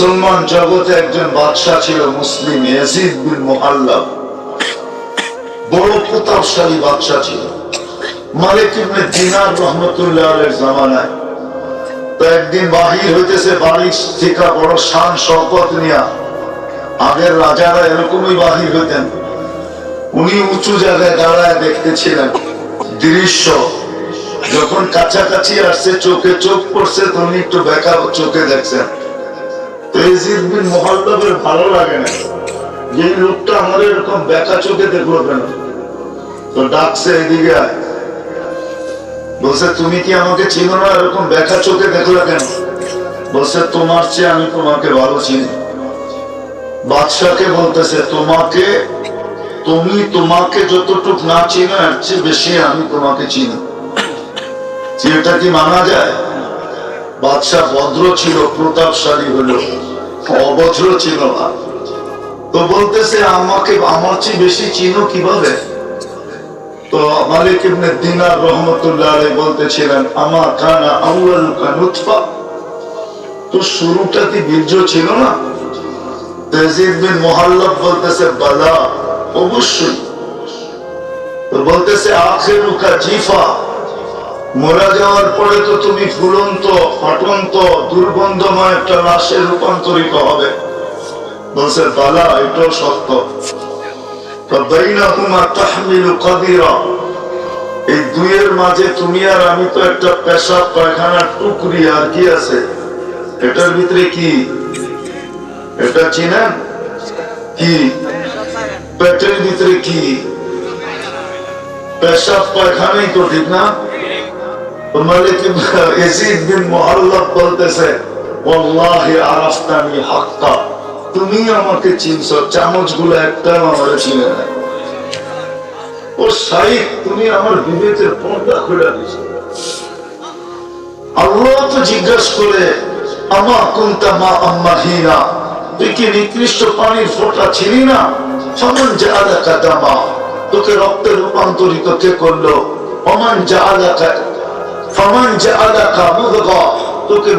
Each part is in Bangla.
মুসলমান জগতে একজন বাদশাহ ছিল মুসলিম ইয়াজিদ বিন মুহাল্লাব বড় প্রতাপশালী বাদশাহ ছিল। মালিক ইবনে দিনার রহমতুল্লাহ জামানায়। তো একদিন বাহির হইতেছে বাড়ির থেকে বড় শান নিয়া। আগের রাজারা এরকমই বাহির হইতেন। উনি উঁচু জায়গায় দাঁড়ায় দেখতেছিলেন। দৃশ্য যখন কাছাকাছি আসছে, চোখে চোখ পড়ছে তো একটু বেকা চোখে দেখছেন। মুহাল্লাবের ভালো লাগে না। যে লোকটা আমার এরকম বেকা চোখে দেখল কেন? তো ডাকছে এদিকে বলছে, তুমি কি আমাকে চিনো না? এরকম বেকা চোখে দেখলা কেন? বলছে, তোমার চেয়ে আমি তোমাকে ভালো চিনি। বাদশাকে বলতেছে, তোমাকে, তুমি তোমাকে যতটুক না চিনো, এর চেয়ে বেশি আমি তোমাকে চিনি। এটা কি মানা যায়? বাদশাহ ভদ্র ছিল, প্রতাপশালী হলো। অভদ্র ছিল না। তো বলতেছে, আমাকে আমার চেয়ে বেশি চিনো কীভাবে? তো মালিক ইবনে দিনার রহমতুল্লাহ বলতেছিলেন, আমার কানা আউয়াল কানুতফা তো শুরুটা কি বীর্য ছিল না? তাজিদ বিন মুহাল্লাব বলতেছে, বালা, অবশ্যই। তো বলতেছে, আখিরুকা জিফা। মরা যাওয়ার পরে তো তুমি ফুলন্ত ফটন্ত, দুর্গন্ধময় একটা লাশে রূপান্তরিত হবে। বলছে, বালা, এটাও সত্য। এই দুইয়ের মাঝে তুমি আর আমি তো একটা টুকরি আর কি আছে? এটার ভিতরে কি? এটা চিনেন? কি? পেটের ভিতরে কি? পেশাব, পায়খানাই তো ঠিক না? মালিক ইয়াজিদ বিন মুহাল্লাব বলতেছে, ওয়াল্লাহি আরাফতানি হাক্কা, তুমি আমাকে চিনছো চামচগুলো একটাও আমার চিনে না ও সাইক তুমি আমার বিবেকের পর্দা খুলে দিছ আল্লাহ তো জিজ্ঞাসা করে, আমা কুন্তা মা আম্মা তুই কি নিকৃষ্ট পানির ফোঁটা ছিলি না? সমান যা আলাকা দামা, তোকে রক্তে রূপান্তরিত কে করল? অমান যা আলাকা ফমান যা মুদগা তোকে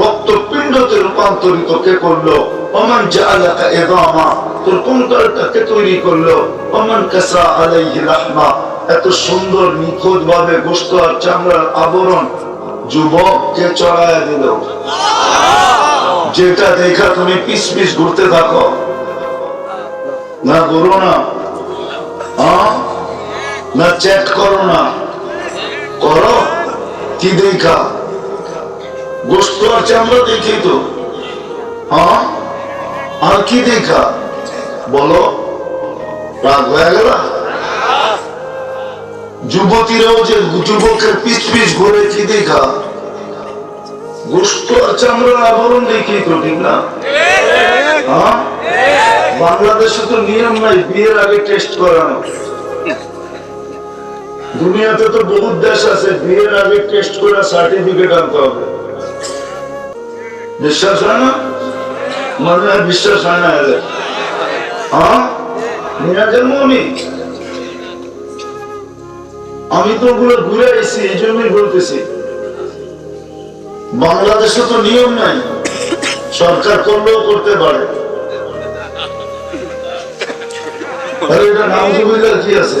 রক্তপিণ্ডতে রূপান্তরিত কে করল? তোর তৈরি করল? আলাইহি রাহমা, এত সুন্দর আর চামড়ার আবরণ যুবককে চড়ায় দিল। যেটা দেখা তুমি পিস পিস ঘুরতে থাকো। না ঘুরো না? না চ্যাট করো না। করো? কি দেখা? গোস্ত আর চামড়া দেখি তো। হ্যাঁ? আর কি দেখা? বলো। রাগ হয়ে গেল? যুবতীরাও যে যুবকের পিছ পিছ ঘুরে কি দেখা? গোস্ত আর চামড়ার আবরণ দেখি তো, ঠিক না? হ্যাঁ? বাংলাদেশে তো নিয়ম নাই, বিয়ের আগে টেস্ট করানো। দুনিয়াতে তো বহুত দেশ আছে, বিয়ের আগে টেস্ট করে সার্টিফিকেট আনতে হবে। বিশ্বাস হয় না? মনে বিশ্বাস হয় না এদের। হ্যাঁ? নিরাজের মনি আমি তো ওগুলো ঘুরে এসেছি, এই জন্যই বলতেছি। বাংলাদেশে তো নিয়ম নাই। সরকার করলেও করতে পারে। এটা নাউজুবিল্লাহ কি আছে?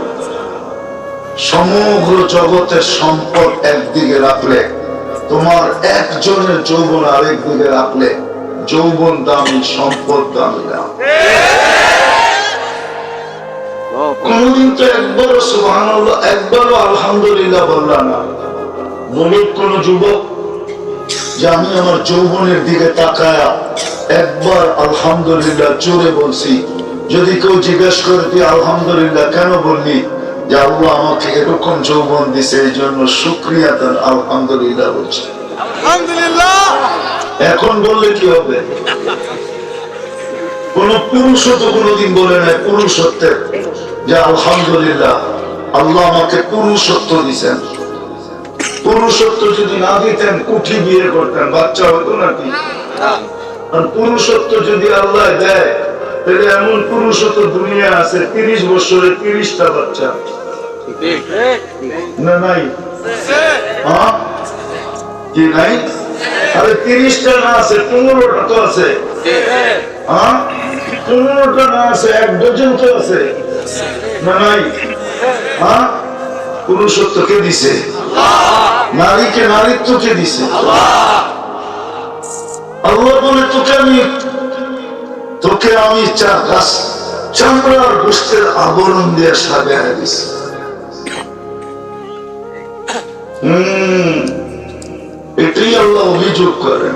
সমগ্র জগতের সম্পদ একদিকে রাখলে, তোমার একজনের যৌবন আরেক দিকে রাখলে, যৌবন দামি, সম্পদ দামি না। যুবক, যে আমি যৌবনের দিকে তাকায়া একবার বলছি, যদি কেউ জিজ্ঞেস করে আলহামদুলিল্লাহ কেন বললি? যে আল্লাহ আমাকে এরকম যৌবন দিছে এই জন্য শুক্রিয়া তার আলহামদুলিল্লাহ বলছে। এখন বললে কি হবে? কোন পুরুষও তো কোনোদিন বলে নাই পুরুষত্বের যে আলহামদুলিল্লাহ আল্লাহ আমাকে পুরুষত্ব দিছেন। পুরুষত্ব যদি না দিতেন কুঠি বিয়ে করতেন বাচ্চা হতো নাকি? পুরুষত্ব যদি আল্লাহ দেয় তাহলে এমন পুরুষত্ব দুনিয়া আছে তিরিশ বছরে তিরিশটা বাচ্চা। না, নাই? কি, নাই? আরে তিরিশটা না আছে, পনেরোটা তো আছে? পনেরোটা না আছে, এক ডজন তো আছে। না, নাই। কে দিছে। নারীকে নারীত্ব কে দিছে। আল্লাহ বলে, তোকে আমি তোকে আমি চামড়ার গোষ্ঠের আবরণ দিয়ে সাজায় দিছি। এটাই আল্লাহ অভিযোগ করেন।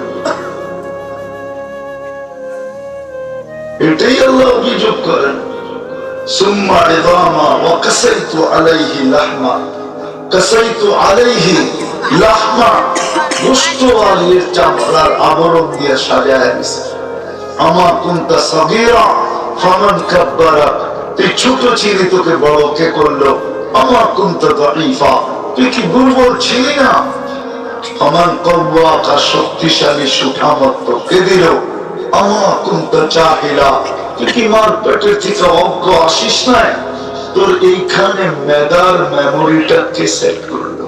এটাই আল্লাহ অভিযোগ করেন। সুম্মা ইদামা ওয়া কাসাইতু আলাইহি লাহমা। কাসাইতু আলাইহি লাহমা গোশত আর এর চামড়ার আবরণ দিয়ে সাজায় দিছে। ছোট ছিলি বড় কে করল? আমা কুনতা দাঈফা। তুই কি দুর্বল ছিলি না? আমার কৌয়াকা শক্তিশালী সুঠামত্ব কে দিল? আমার কুন্ত চাহিলা তুই কি মার পেটের থেকে অজ্ঞ আসিস নাই? তোর এইখানে মেদার মেমোরিটা কে সেট করল?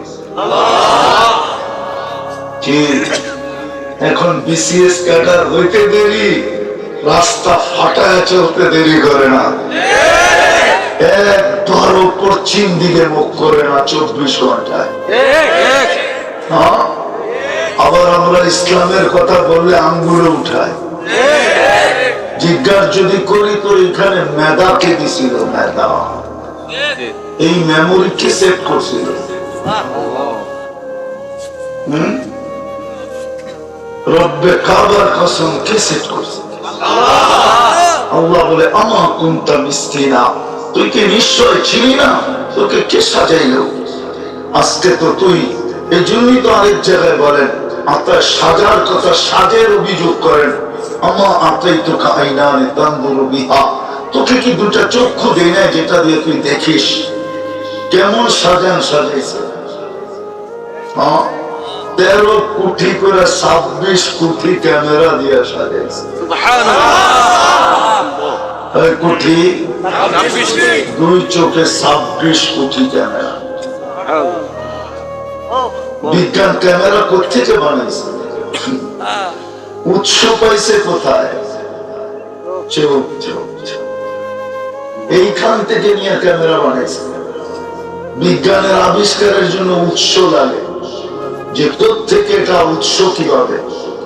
এখন বিসিএস ক্যাডার হইতে দেরি। রাস্তা ফাটায় চলতে দেরি করে না। পশ্চিম দিকে মুখ করে না, চব্বিশ ঘন্টায়। হ্যাঁ? আবার আমরা ইসলামের কথা বললে আঙ্গুলে উঠায়। জিজ্ঞাসা যদি করি, তো এখানে এই কে সেট আল্লাহ বলে, আমা কুন্তা মিস্কিনা? তুই কি নিশ্চয় ছিলি না? তোকে কে সাজাইলো? আজকে তো তুই এই জন্যই তো আরেক জায়গায় বলেন, আপনার সাজার কথা সাজের অভিযোগ করেন। আতাই তো বিহা। তোকে কি দুটা চক্ষু দেয় না যেটা দিয়ে তুই দেখিস? কেমন সাজান সাজাইছে? হ্যাঁ তেরো কোটি করে ছাব্বিশ কোটি ক্যামেরা দিয়ে সাজাইছে। কোটি দুই চোখে ছাব্বিশ কোটি ক্যামেরা। বিজ্ঞান ক্যামেরা কোথেকে বানাইছে? উৎস পাইছে কোথায়? চোখ চোখ চোখ। এইখান থেকে নিয়ে ক্যামেরা বানাইছে। বিজ্ঞানের আবিষ্কারের জন্য উৎস লাগে। যে থেকে এটা উৎস কীভাবে?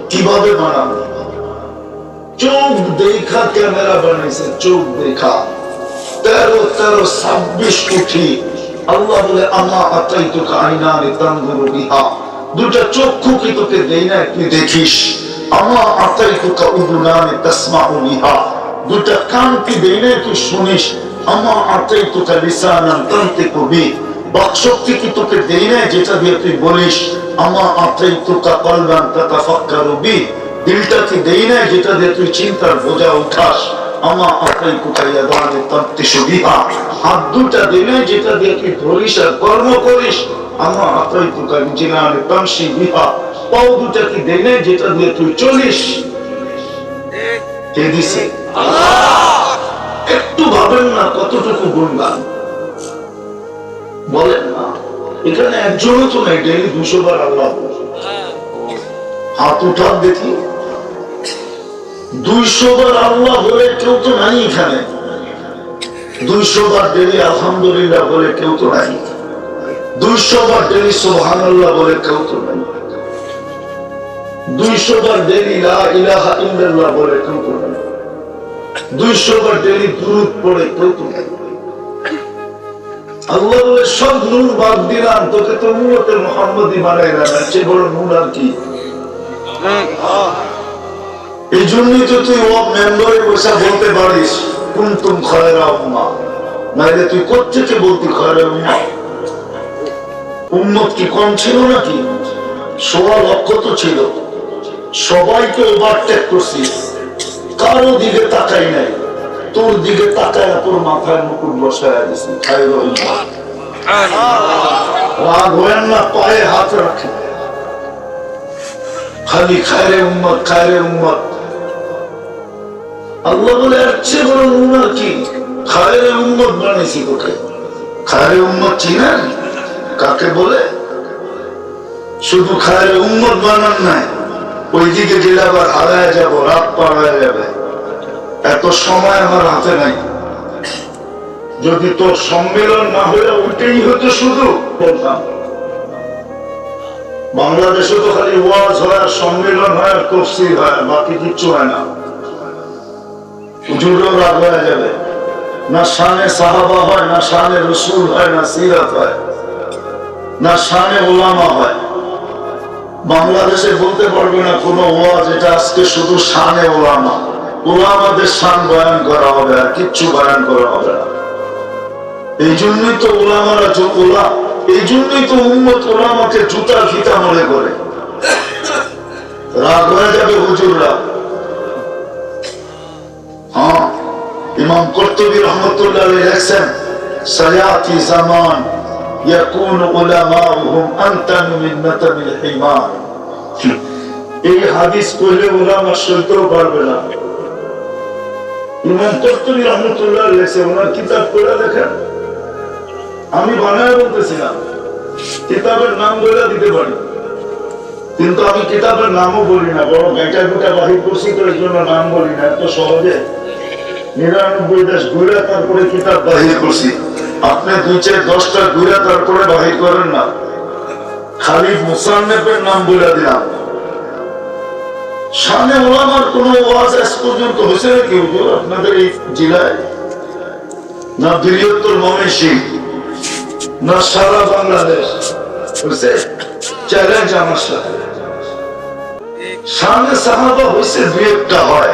কীভাবে বানাবে? চোখ দেখা, ক্যামেরা বানাইছে, চোখ দেখা। তেরো তেরো, ছাব্বিশ কোটি। আল্লাহ বলে, আমা আতাই তোকে আইনানে তান্দুরু বিহা। দুটা চক্ষু কি তোকে দেই না তুই দেখিস। আমা আতাই তোকে উদুনানে তাসমাউ বিহা। দুটা কান কি দেই না তুই শুনিস। আমা আতাই তোকে লিসানান তান্তিকু বি। বাকশক্তি কি তোকে দেই না, যেটা দিয়ে তুই বলিস, আমা আতাই তোকে কলবান তাতাফাক্কারু বি। দিলটা কি দেই না যেটা দিয়ে তুই চিন্তার বোঝা উঠাস? আমা আতাই কুকাইয়া দানে তন্তে সুবিহা হাত দুটা দিলে যেটা দিয়ে তুই ধরিস আর কর্ম করিস। আমা কুকাই বিহা। পাও দুটা কি দেনে যেটা দিয়ে তুই চলিস? কে দিছে? একটু ভাবেন না কতটুকু গুণগান। বলেন না এখানে একজনও তো নাই ডেলি দুশো বার আল্লাহ। হাত উঠান দেখি। দুইশো বার আল্লাহ বলে কেউ তো নাই এখানে। দুইশো বার ডেলি আলহামদুলিল্লাহ বলে কেউ তো নাই। দুইশো বার ডেলি সোহান বলে কেউ তো নাই। দুইশো বার ডেলি ইলাহা ইল্লাল্লাহ বলে কেউ তুলে না। দুইশো বার ডেলি দুরুদ পড়ে কেউ তুলে না। আল্লাহ বলে, সব নুন বাদ দিলাম তোকে তো উম্মতের মোহাম্মদই বানাই না এর বড় নুন আর কি? এই জন্যই তো তুই ও মেম্বারে বসে বলতে পারিস, কুন্তুম খয়রা উম্মা। নাইলে তুই কোথেকে বলতি খয়রা উম্মা। উম্মত কি কম ছিল নাকি? সোয়া লক্ষ তো ছিল। সবাইকে ওভারটেক করছিস। কারও দিকে তাকাই নাই। তোর দিকে তাকায় তোর মাথায় মুকুট বসায় দিছি। রাগ হয়েন না, পায়ে হাত রাখে খালি খায়রে উম্মত খায়রে উম্মত। আল্লাহ বলে, এর চেয়ে বড় কি? খায়রে বানিয়েছি তোকে। খায়রে চিনেন? কাকে বলে? শুধু খায়রে বানান নাই গেলে আবার হারায় যাব, রাত যাবে। এত সময় আমার হাতে নাই। যদি তোর সম্মেলন না হয়ে ওইটাই হতো শুধু, বলতাম। বাংলাদেশে তো খালি ওয়াজ হয় সম্মেলন হয় আর তফসিল হয়, বাকি কিচ্ছু হয় না। বাংলাদেশে বলতে পারবে না কোন ওয়াজ, এটা আজকে শুধু শানে ওলামা ওলামাদের শান বয়ান করা হবে আর কিচ্ছু বয়ান করা হবে না। এই জন্যই তো ওলামারা ওলা এই জন্যই তো উম্মত ওলামাকে জুতার ফিতা মনে করে। রাগ হয়ে যাবে হুজুররা। ইমাম কর্তবী রহমতুল্লাহ লেখছেন সায়াতি জামান ইয়াকুন উলামাউহুম আনতানু এই হাদিস সইতেও পারবে না। ইমাম রহমতুল্লাহ ওনার কিতাব দেখেন? আমি বানায় বলতেছিলাম, কিতাবের নাম বলে দিতে পারি। কিন্তু আমি কিতাবের নামও বলি না, বরং গাইটা গুটা বাহির করছি তো এর জন্য নাম বলি না, এত সহজে নিরানব্বই দেশ ঘুরে তারপরে কিতাব বাহির করছি। আপনি দুই চার দশটা ঘুরে তারপরে বাহির করেন না। খালি মুসান্নেফের নাম বলে দিলাম। সামনে ওলামার কোন ওয়াজ পর্যন্ত হয়েছে নাকি হুজুর? আপনাদের এই জেলায়? না ময়মনসিং না সারা বাংলাদেশ? বুঝছে? চ্যালেঞ্জ আমার সাথে। সামনে সাহাবা হয়েছে, দুই একটা হয়।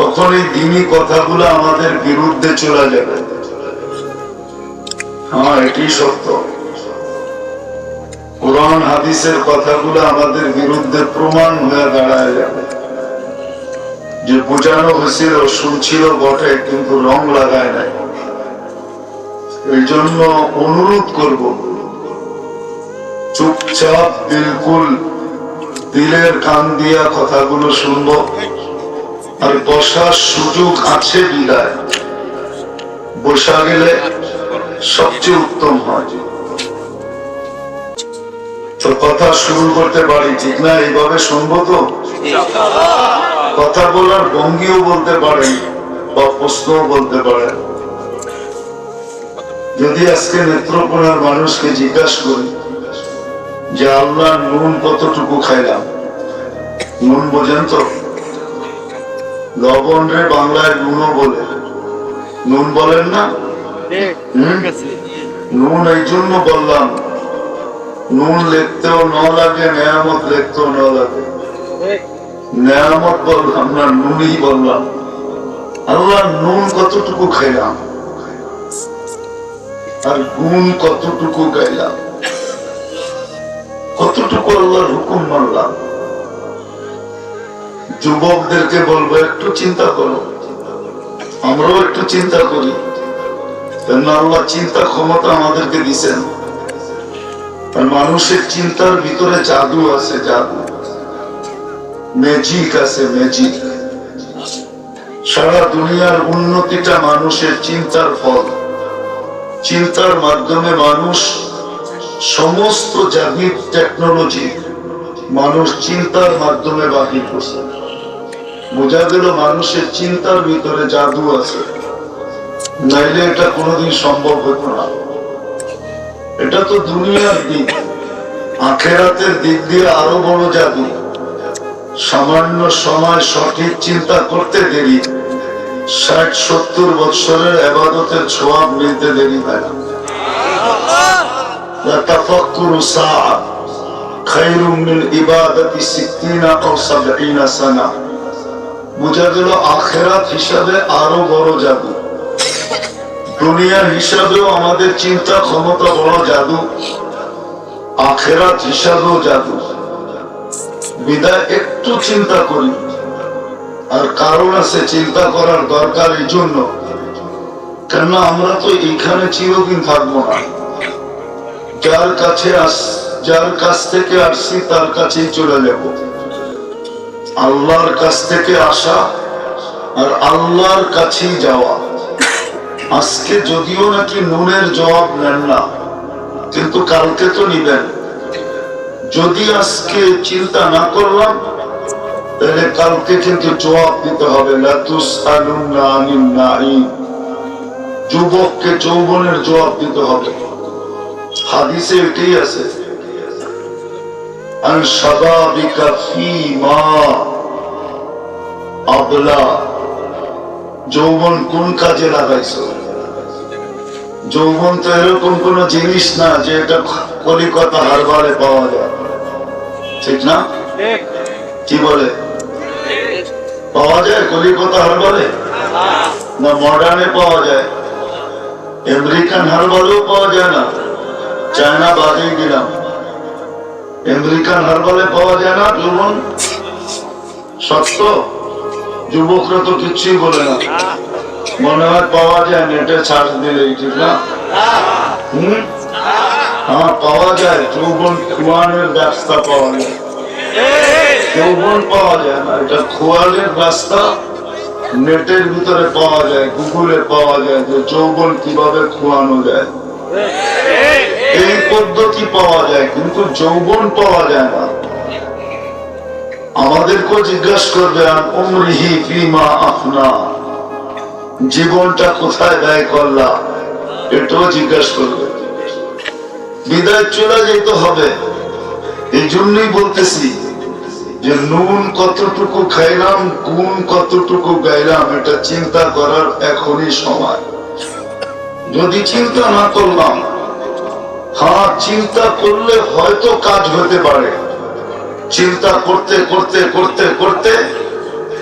তখন এই দিনই কথাগুলো আমাদের বিরুদ্ধে চলে যাবে। হ্যাঁ এটি সত্য। কোরআন, হাদিসের কথাগুলো আমাদের বিরুদ্ধে প্রমাণ হয়ে দাঁড়ায় যাবে। যে বোঝানো হয়েছিল, শুনছিল, বটে, কিন্তু রং লাগায় নাই। এই জন্য অনুরোধ করব, চুপচাপ, বিলকুল, দিলের কান দিয়া কথাগুলো শুনব। আর বসার সুযোগ আছে বিদায় বসা গেলে সবচেয়ে উত্তম হয়। তো কথা শুরু করতে পারি, ঠিক না? এইভাবে শুনব তো? কথা বলার ভঙ্গিও বলতে পারেন বা প্রশ্নও বলতে পারেন যদি আজকে নেত্রকোনার মানুষকে জিজ্ঞাসা করি যে আল্লাহ নুন কতটুকু খাইলাম? নুন বোঝেন তো? লবণ রে বাংলায় নুনও বলে। নুন বলেন না? নুন এই জন্য বললাম। নুন লিখতেও ন লাগে নেয়ামত লিখতেও ন লাগে। নেয়ামত বললাম না নুনই বললাম। আল্লাহ নুন কতটুকু খাইলাম আর গুণ কতটুকু গাইলাম? কতটুকু আল্লাহর হুকুম মানলাম? যুবকদেরকে বলব, একটু চিন্তা করো। আমরাও একটু চিন্তা করি। আল্লাহ চিন্তা ক্ষমতা আমাদেরকে আর মানুষের চিন্তার ভিতরে জাদু আছে, জাদু। ম্যাজিক আছে ম্যাজিক সারা দুনিয়ার উন্নতিটা মানুষের চিন্তার ফল। চিন্তার মাধ্যমে মানুষ সমস্ত জাতির টেকনোলজি মানুষ চিন্তার মাধ্যমে বাহির করছে বোঝা মানুষের চিন্তার ভিতরে জাদু আছে। নাইলে এটা কোনোদিন সম্ভব হতো না। এটা তো দুনিয়ার দিক। আখেরাতের দিক দিয়ে আরও বড় জাদু। সামান্য সময় সঠিক চিন্তা করতে দেরি। ষাট, সত্তর বছরের আবাদতের ছোঁয়া নিতে দেরি হয় ইবাদতি সিদ্দিনা না সাবিনা সানা। বোঝা আখেরাত হিসাবে আরও বড় জাদু। দুনিয়ার হিসাবেও আমাদের চিন্তা ক্ষমতা বড় জাদু। আখেরাত হিসাবেও জাদু। বিদায় একটু চিন্তা করি। আর কারণ আছে চিন্তা করার দরকার এই জন্য। কেননা আমরা তো এইখানে চিরদিন থাকব না। যার কাছে আস যার কাছ থেকে আসছি, তার কাছেই চলে যাব। আল্লাহর কাছ থেকে আসা আর আল্লাহর কাছেই যাওয়া। আজকে যদিও নাকি নুনের জবাব নেন না, কিন্তু কালকে তো নিবেন। যদি আজকে চিন্তা না করলাম, তাহলে কালকে কিন্তু জবাব দিতে হবে যুবককে যৌবনের জবাব দিতে হবে। হাদিসে এটাই আছে আন শাবাবিকা ফীমা। আবলা, যৌবন কোন কাজে লাগাইছো? যৌবন তো এরকম কোন জিনিস না যে এটা কলিকতা হারবারে পাওয়া যায়। ঠিক না? কি বলে? পাওয়া যায় কলিকতা হারবারে? না মডার্নে পাওয়া যায়? আমেরিকান হারবারেও পাওয়া যায় না। চায়না বাদে দিলাম। আমেরিকান হারবালে পাওয়া যায় না সত্য? যুবকরা তো বলে না। মনে হয় পাওয়া যায়, নেটে ছাড় ঠিক না? হ্যাঁ পাওয়া যায় ব্যবস্থা। নেটের ভিতরে পাওয়া যায়, গুগলে পাওয়া যায় যে যৌবন কীভাবে খোয়ানো যায়। পদ্ধতি পাওয়া যায়? কিন্তু যৌবন পাওয়া যায় না। আমাদেরকে জিজ্ঞাসা করবে অমরিহি ফিমা আফনা? জীবনটা কোথায় ব্যয় করলা? এটাও জিজ্ঞাসা করবে। বিদায় চলে যেতে হবে। এই জন্যই বলতেছি যে, নুন কতটুকু খাইলাম, গুণ কতটুকু গাইলাম, এটা চিন্তা করার এখনই সময়। যদি চিন্তা না করলাম হ্যাঁ চিন্তা করলে হয়তো কাজ হতে পারে। চিন্তা করতে করতে করতে করতে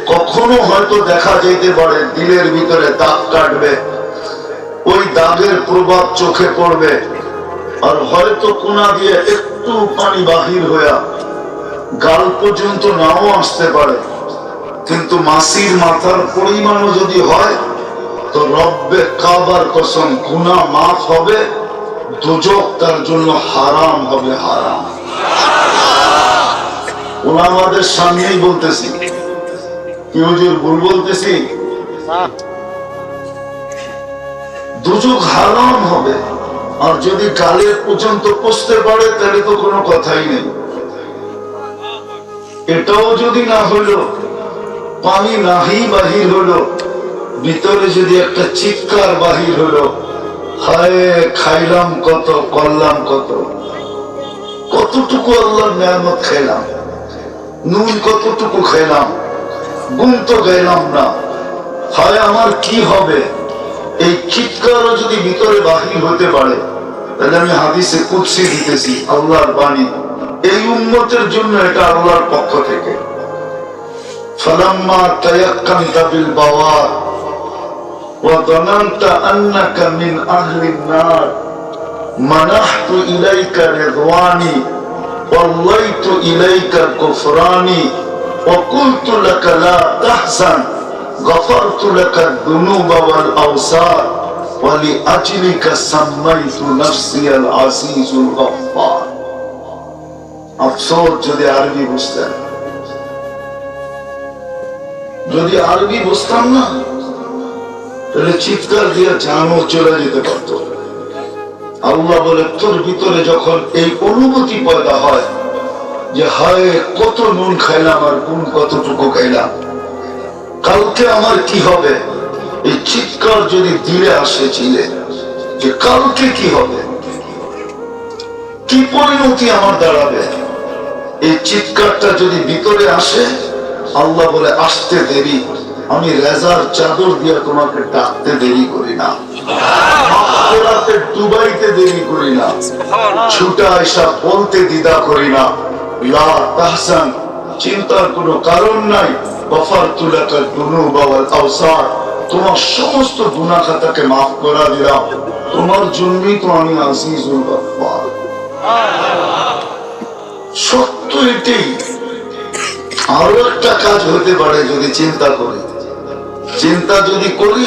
কখনো হয়তো দেখা যেতে পারে, দিলের ভিতরে দাগ কাটবে। ওই দাগের প্রভাব চোখে পড়বে। আর হয়তো কোনা দিয়ে একটু পানি বাহির হইয়া গাল পর্যন্ত নাও আসতে পারে। কিন্তু মাসির মাথার পরিমাণও যদি হয়, তো রব্বে কাবার কসম গুনা মাফ হবে। দুজক তার জন্য হারাম হবে হারাম। সামনেই বলতেছি। ভুল বলতেছি? দুজক হারাম হবে, আর যদি কালের পর্যন্ত পৌঁছতে পারে, তাহলে তো কোনো কথাই নেই। এটাও যদি না হলো, পানি নাহি বাহির হলো, ভিতরে যদি একটা চিৎকার বাহির হলো হায় খাইলাম কত, করলাম কত। কতটুকু আল্লাহর মেহনত খাইলাম নুন কতটুকু খাইলাম গুম তো গাইলাম না। হায় আমার কি হবে? এই চিৎকার যদি ভিতরে বাহির হতে পারে, তাহলে আমি হাদিসে কুৎসি দিতেছি, আল্লাহর বাণী। এই উন্মতের জন্য এটা আল্লাহর পক্ষ থেকে। ফলাম্মা তায়াক্কান্তা বিল বাওয়া। وظننت أنك من أهل النار منحت إليك رضواني والليت إليك كفراني وقلت لك لا تحزن غفرت لك الذنوب والأوسار ولأجلك سميت نفسي العزيز الغفار أفسوس যদি আরবি বুঝতেন যদি আরবি বুঝতাম না তাহলে চিৎকার দিয়ে জানও চলে যেতে পারতো। আল্লাহ বলে, তোর ভিতরে যখন এই অনুভূতি পয়দা হয়, যে হায়, কত নুন খাইলাম আর কোন কতটুকু খাইলাম, কালকে আমার কি হবে? এই চিৎকার যদি দিলে আসে ছিলে যে কালকে কি হবে? কি পরিণতি আমার দাঁড়াবে? এই চিৎকারটা যদি ভিতরে আসে, আল্লাহ বলে, আসতে দেরি। আমি রেজার চাদর দিয়ে তোমাকে ডাকতে দেরি করি না। ডুবাইতে দেরি করি না। ছুটা এসা বলতে দ্বিধা করি না। চিন্তার কোনো কারণ নাই। গফার তুলাকার দুনু বাওয়াল আওসার, তোমার সমস্ত গুনাহ খাতাকে মাফ করা দিলাম। তোমার জন্যই তো আমি সত্য এটাই আরও একটা কাজ হতে পারে যদি চিন্তা করি। চিন্তা যদি করি,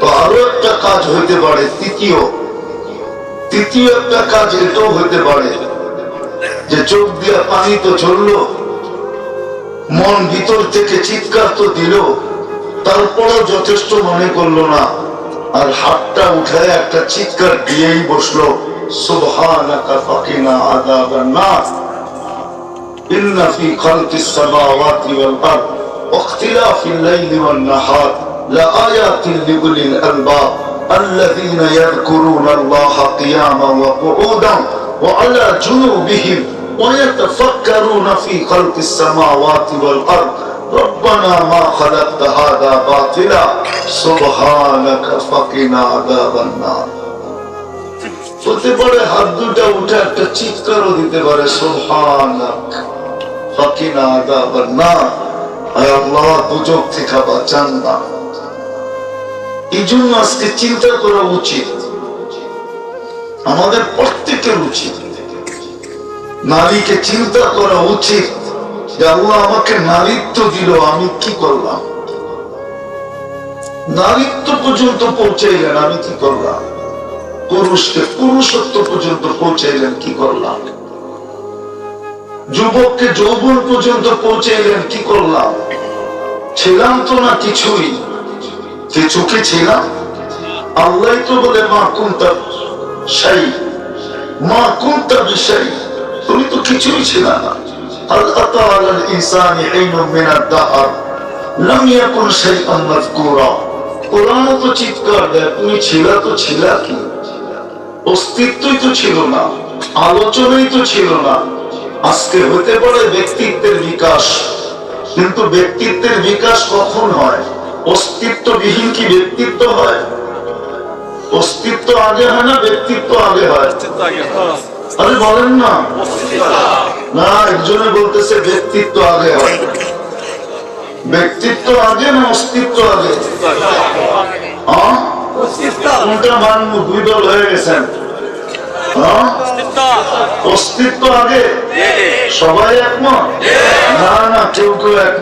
তো আরও একটা কাজ হইতে পারে, তৃতীয়। তৃতীয় একটা কাজ এটাও হইতে পারে, যে চোখ দিয়া পানি তো চলল মন ভিতর থেকে চিৎকার তো দিল, তারপরও যথেষ্ট মনে করল না, আর হাতটা উঠে একটা চিৎকার দিয়েই বসল, সুবহানাকা আদা না নার, ইন্না ফি খালকিস সামাওয়াতি واختلاف الليل والنهار لآيات لأولي الألباب الذين يذكرون الله قياما وقعودا وعلى جنوبهم ويتفكرون في خلق السماوات والأرض ربنا ما خلقت هذا باطلا سبحانك فقنا عذاب النار হতে পারে হাত দুটা উঠে একটা চিৎকারও দিতে পারে সোহানাক ফাকিনা আদাবার না আয় আল্লাহ থেকে বাঁচান না। এই জন্য আজকে চিন্তা করা উচিত। আমাদের প্রত্যেকের উচিত। নারীকে চিন্তা করা উচিত যে আল্লাহ আমাকে নারীত্ব দিল, আমি কি করলাম? নারীত্ব পর্যন্ত পৌঁছাইলেন, আমি কি করলাম? পুরুষকে পুরুষত্ব পর্যন্ত পৌঁছাইলেন, কি করলাম? যুবককে যৌবন পর্যন্ত পৌঁছাইলেন কি করলাম? ছিলাম তো না কিছুই। কিছু কি ছিলাম, আল্লাহ তো বলে, মা কুন্তা সাই মা তুমি তো কিছুই ছিল না। আল্লাহ তাআলার ইনসানি মিনাদ দাহর, লাম ইয়াকুন শাইআন মাযকুরা। কোরআন তো চিৎকার দেয়, তুমি ছিলা তো ছিলা কি? অস্তিত্বই তো ছিল না, আলোচনাই তো ছিল না। আজকে হতে পারে ব্যক্তিত্বের বিকাশ কিন্তু ব্যক্তিত্বের বিকাশ কখন হয়? অস্তিত্ববিহীন কি ব্যক্তিত্ব হয়? অস্তিত্ব আগে হয় না ব্যক্তিত্ব আগে হয়? আরে বলেন না। না একজনে বলতেছে ব্যক্তিত্ব আগে হয়। ব্যক্তিত্ব আগে না অস্তিত্ব আগে? কোনটা মানব? দুই দল হয়ে গেছেন? অস্তিত্ব আগে। সবাই একমত? না না কেউ কেউ একমত।